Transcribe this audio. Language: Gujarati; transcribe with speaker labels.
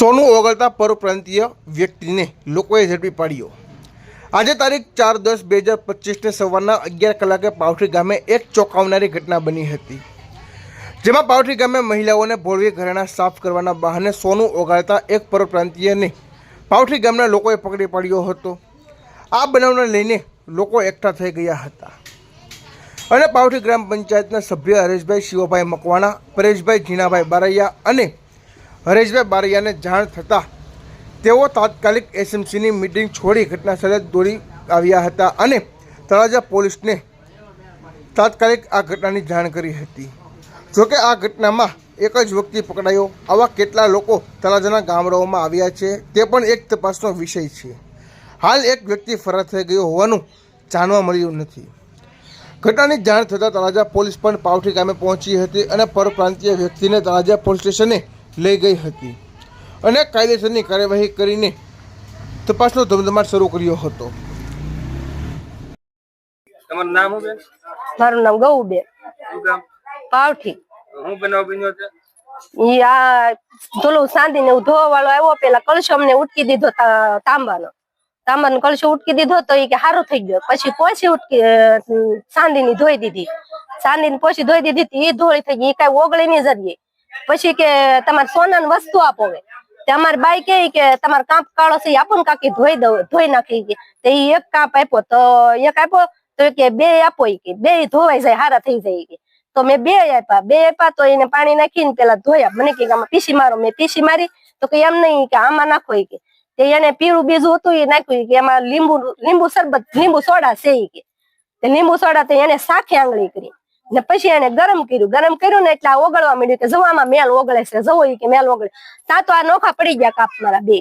Speaker 1: સોનું ઓગળતા પરપ્રાંતીય વ્યક્તિને લોકોએ ઝડપી પાડ્યો. આજે તારીખ ચાર દસ બે હજાર પચીસને સવારના અગિયાર કલાકે પાવઠી ગામે એક ચોંકાવનારી ઘટના બની હતી. જેમાં પાવઠી ગામે મહિલાઓને ભોળવી ઘરેણા સાફ કરવાના બહાને સોનું ઓગાળતા એક પરપ્રાંતીયને પાવઠી ગામના લોકોએ પકડી પાડ્યો હતો. આ બનાવને લઈને લોકો એકઠા થઈ ગયા હતા. અને પાવઠી ગ્રામ પંચાયતના સભ્ય હરેશભાઈ શિવભાઈ મકવાણા, પરેશભાઈ જીણાભાઈ બારૈયા અને હરેશભાઈ બારૈયાને જાણ થતાં તેઓ તાત્કાલિક એસએમસીની મિટિંગ છોડી ઘટના સ્થળે દોડી આવ્યા હતા અને તળાજા પોલીસને તાત્કાલિક આ ઘટનાની જાણ કરી હતી. જોકે આ ઘટનામાં એક જ વ્યક્તિ પકડાયો. આવા કેટલા લોકો તળાજાના ગામડાઓમાં આવ્યા છે તે પણ એક તપાસનો વિષય છે. હાલ એક વ્યક્તિ ફરાર થઈ ગયો હોવાનું જાણવા મળ્યું નથી. ઘટનાની જાણ થતાં તળાજા પોલીસ પણ પાવઠી ગામે પહોંચી હતી અને પરપ્રાંતીય વ્યક્તિને તળાજા પોલીસ સ્ટેશને લઈ ગઈ હતી. અને કાયદેસરની કાર્યવાહી કરીને તપાસનો ધમધમાટ શરૂ કર્યો હતો.
Speaker 2: તમારું નામ શું બેન?
Speaker 3: મારું નામ ગૌબેન. પાવઠી.
Speaker 2: હું બનાવ બન્યો છે?
Speaker 3: ઈ આ ધોલું સાંધી ને ધોવા વાળો આવ્યો પેલા કલશમ અમને ઉટકી દીધો તા- તાંબાનો. તાંબાનો કળશો ઉટકી દીધો તો એ કે સારું થઈ ગયો. પછી પોછી ઉટકી સાંધી ની ધોઈ દીધી. સાંધી ને પોછી ધોઈ દીધી એ ધોળી થઈ ગઈ. એ કઈ ઓગળી ની જરીએ પછી કે તમારે સોનાની વસ્તુ આપો તે અમારી બાઈ કે કે તમારે કાંપ કાળો છે આપો કાકી ધોઈ દઉં, ધોઈ નાખી કે. તે એક કાપ આપ્યો તો એક આપ્યો તો કે બે આપો કે. બે ધોવાઈ જાય, હારા થઈ જાય કે. તો મેં બે આપ્યા. બે આપ્યા તો એને પાણી નાખીને પેલા ધોયા. મને કે આમાં પીસી મારો. મેં પીસી મારી. તો કે એમ નહીં કે આમાં નાખો કે. એને પીળું બીજું હતું એ નાખ્યું કે એમાં લીંબુ લીંબુ શરબત, લીંબુ સોડા છે કે. લીંબુ સોડા તો એને સાખી આંગળી કરી. ને પછી એને ગરમ કર્યું. ગરમ કર્યું ને એટલે આ ઓગળવા માંડ્યું કે જવામાં મેલ ઓગળે છે. જવો કે મેલ ઓગળે. તા તો આ નોખા પડી ગયા કાપ મારા બે.